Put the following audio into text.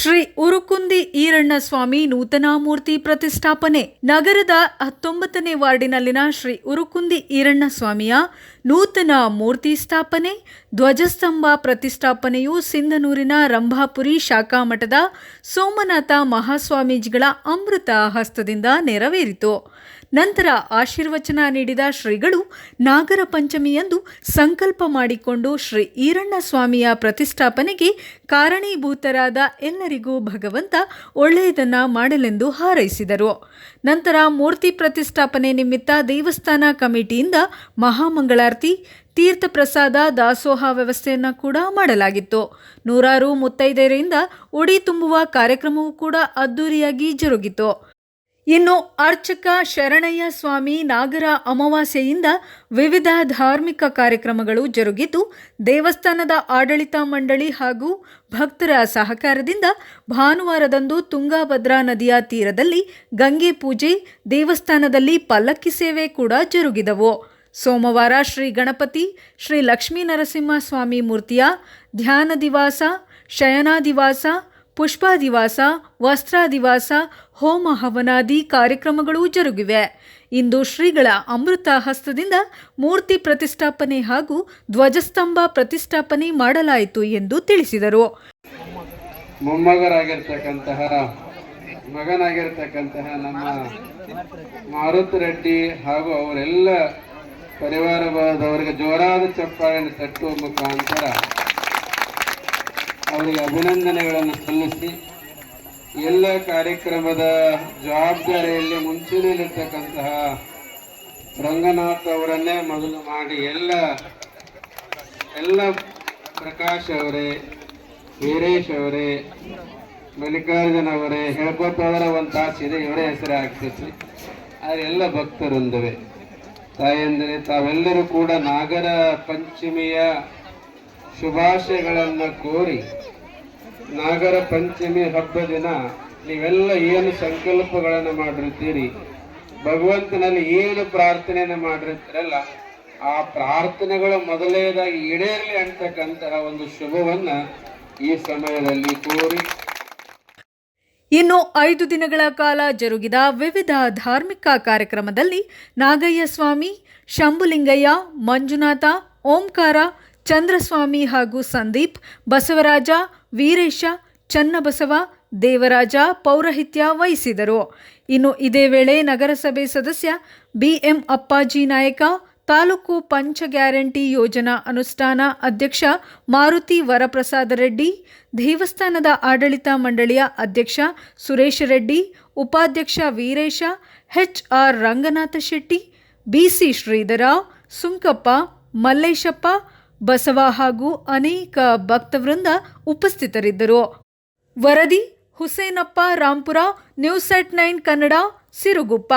ಶ್ರೀ ಉರುಕುಂದಿ ಈರಣ್ಣ ಸ್ವಾಮಿ ನೂತನ ಮೂರ್ತಿ ಪ್ರತಿಷ್ಠಾಪನೆ. ನಗರದ ಹತ್ತೊಂಬತ್ತನೇ ವಾರ್ಡಿನಲ್ಲಿನ ಶ್ರೀ ಉರುಕುಂದಿ ಈರಣ್ಣ ಸ್ವಾಮಿಯ ನೂತನ ಮೂರ್ತಿ ಸ್ಥಾಪನೆ. ಧ್ವಜಸ್ತಂಭ ಪ್ರತಿಷ್ಠಾಪನೆಯು ಸಿಂಧನೂರಿನ ರಂಭಾಪುರಿ ಶಾಖಾ ಮಠದ ಸೋಮನಾಥ ಮಹಾಸ್ವಾಮೀಜಿಗಳ ಅಮೃತ ಹಸ್ತದಿಂದ ನೆರವೇರಿತು. ನಂತರ ಆಶೀರ್ವಚನ ನೀಡಿದ ಶ್ರೀಗಳು ನಾಗರ ಪಂಚಮಿಯಂದು ಸಂಕಲ್ಪ ಮಾಡಿಕೊಂಡು ಶ್ರೀ ಈರಣ್ಣ ಸ್ವಾಮಿಯ ಪ್ರತಿಷ್ಠಾಪನೆಗೆ ಕಾರಣೀಭೂತರಾದ ಎಲ್ಲರಿಗೂ ಭಗವಂತ ಒಳ್ಳೆಯದನ್ನ ಮಾಡಲೆಂದು ಹಾರೈಸಿದರು. ನಂತರ ಮೂರ್ತಿ ಪ್ರತಿಷ್ಠಾಪನೆ ನಿಮಿತ್ತ ದೇವಸ್ಥಾನ ಕಮಿಟಿಯಿಂದ ಮಹಾಮಂಗಳಾರತಿ, ತೀರ್ಥ ಪ್ರಸಾದ, ದಾಸೋಹ ವ್ಯವಸ್ಥೆಯನ್ನು ಕೂಡ ಮಾಡಲಾಗಿತ್ತು. ನೂರಾರು ಮುತ್ತೈದೆಯರಿಂದ ಉಡಿ ತುಂಬುವ ಕಾರ್ಯಕ್ರಮವೂ ಕೂಡ ಅದ್ದೂರಿಯಾಗಿ ಜರುಗಿತು. ಇನ್ನು ಅರ್ಚಕ ಶರಣಯ್ಯ ಸ್ವಾಮಿ ನಾಗರ ಅಮಾವಾಸ್ಯೆಯಿಂದ ವಿವಿಧ ಧಾರ್ಮಿಕ ಕಾರ್ಯಕ್ರಮಗಳು ಜರುಗಿದ್ದು, ದೇವಸ್ಥಾನದ ಆಡಳಿತ ಮಂಡಳಿ ಹಾಗೂ ಭಕ್ತರ ಸಹಕಾರದಿಂದ ಭಾನುವಾರದಂದು ತುಂಗಾಭದ್ರಾ ನದಿಯ ತೀರದಲ್ಲಿ ಗಂಗೆ ಪೂಜೆ, ದೇವಸ್ಥಾನದಲ್ಲಿ ಪಲ್ಲಕ್ಕಿ ಸೇವೆ ಕೂಡ ಜರುಗಿದವು. ಸೋಮವಾರ ಶ್ರೀ ಗಣಪತಿ, ಶ್ರೀ ಲಕ್ಷ್ಮೀ ನರಸಿಂಹ ಸ್ವಾಮಿ ಮೂರ್ತಿಯ ಧ್ಯಾನ ದಿವಾಸ, ಶಯನಾದಿವಾಸ ಪುಷ್ಪಾದಿವಾಸ, ವಸ್ತ್ರಾದಿವಾಸ ಹೋಮ ಹವನಾದಿ ಕಾರ್ಯಕ್ರಮಗಳೂ ಜರುಗಿವೆ. ಇಂದು ಶ್ರೀಗಳ ಅಮೃತ ಹಸ್ತದಿಂದ ಮೂರ್ತಿ ಪ್ರತಿಷ್ಠಾಪನೆ ಹಾಗೂ ಧ್ವಜಸ್ತಂಭ ಪ್ರತಿಷ್ಠಾಪನೆ ಮಾಡಲಾಯಿತು ಎಂದು ತಿಳಿಸಿದರು. ಮೊಮ್ಮಗರಾಗಿರ್ತಕ್ಕಂತಹ, ಮಗನಾಗಿರ್ತಕ್ಕಂತಹ ನಮ್ಮ ಮಾರುತಿ ರೆಡ್ಡಿ ಹಾಗೂ ಅವರೆಲ್ಲ ಪರಿವಾರದವರಿಗೆ ಜೋರಾದ ಚಪ್ಪಾಳೆಯನ್ನು ತಟ್ಟುವ ಮುಖಾಂತರ ಅವರಿಗೆ ಅಭಿನಂದನೆಗಳನ್ನು ಸಲ್ಲಿಸಿ ಎಲ್ಲ ಕಾರ್ಯಕ್ರಮದ ಜವಾಬ್ದಾರಿಯಲ್ಲಿ ಮುಂಚೂಣಿಯಲ್ಲಿರ್ತಕ್ಕಂತಹ ರಂಗನಾಥ್ ಅವರನ್ನೇ ಮೊದಲು ಮಾಡಿ ಎಲ್ಲ ಎಲ್ಲ ಪ್ರಕಾಶ್ ಅವರೇ, ವೀರೇಶ್ ಅವರೇ, ಮಲ್ಲಿಕಾರ್ಜುನ್ ಅವರೇ ಹೇಳ್ಕೊತ ಒಂದು ತಾಸಿದೆ ಇವರೇ ಹೆಸರು ಆಗ್ತೈತಿ ಆದರೆ ಎಲ್ಲ ಭಕ್ತರೊಂದವೆ ತಾಯಂದರೆ, ತಾವೆಲ್ಲರೂ ಕೂಡ ನಾಗರ ಪಂಚಮಿಯ ಶುಭಾಶಯಗಳನ್ನು ಕೋರಿ ನಾಗರ ಪಂಚಮಿ ಹಬ್ಬ ದಿನ ನೀವೆಲ್ಲ ಏನು ಸಂಕಲ್ಪಗಳನ್ನು ಮಾಡಿರ್ತೀರಿ? ಭಗವಂತನಲ್ಲಿ ಏನು ಪ್ರಾರ್ಥನೆಯನ್ನು ಮಾಡಿರ್ತೀರಲ್ಲ, ಆ ಪ್ರಾರ್ಥನೆಗಳು ಮೊದಲನೇದಾಗಿ ಈಡೇರಲಿ ಅಂತಕ್ಕಂತಹ ಒಂದು ಶುಭವನ್ನ ಈ ಸಮಯದಲ್ಲಿ ಕೋರಿ. ಇನ್ನು ಐದು ದಿನಗಳ ಕಾಲ ಜರುಗಿದ ವಿವಿಧ ಧಾರ್ಮಿಕ ಕಾರ್ಯಕ್ರಮದಲ್ಲಿ ನಾಗಯ್ಯ ಸ್ವಾಮಿ ಶಂಭುಲಿಂಗಯ್ಯ, ಮಂಜುನಾಥ, ಓಂಕಾರ ಚಂದ್ರಸ್ವಾಮಿ ಹಾಗೂ ಸಂದೀಪ್, ಬಸವರಾಜ, ವೀರೇಶ, ಚನ್ನಬಸವ, ದೇವರಾಜ ಪೌರಹಿತ್ಯ ವಹಿಸಿದರು. ಇನ್ನು ಇದೇ ವೇಳೆ ನಗರಸಭೆ ಸದಸ್ಯ ಬಿಎಂ ಅಪ್ಪಾಜಿ ನಾಯಕ, ತಾಲೂಕು ಪಂಚ ಗ್ಯಾರಂಟಿ ಯೋಜನಾ ಅನುಷ್ಠಾನ ಅಧ್ಯಕ್ಷ ಮಾರುತಿ ವರಪ್ರಸಾದ ರೆಡ್ಡಿ, ದೇವಸ್ಥಾನದ ಆಡಳಿತ ಮಂಡಳಿಯ ಅಧ್ಯಕ್ಷ ಸುರೇಶ ರೆಡ್ಡಿ, ಉಪಾಧ್ಯಕ್ಷ Veeresh H R Ranganatha Shetty, B C Sridhara, Sunkappa, Mallesappa Basava ಹಾಗೂ ಅನೇಕ ಭಕ್ತವೃಂದ ಉಪಸ್ಥಿತರಿದ್ದರು. ವರದಿ Husenappa Rampur news set nine Kannada Siruguppa.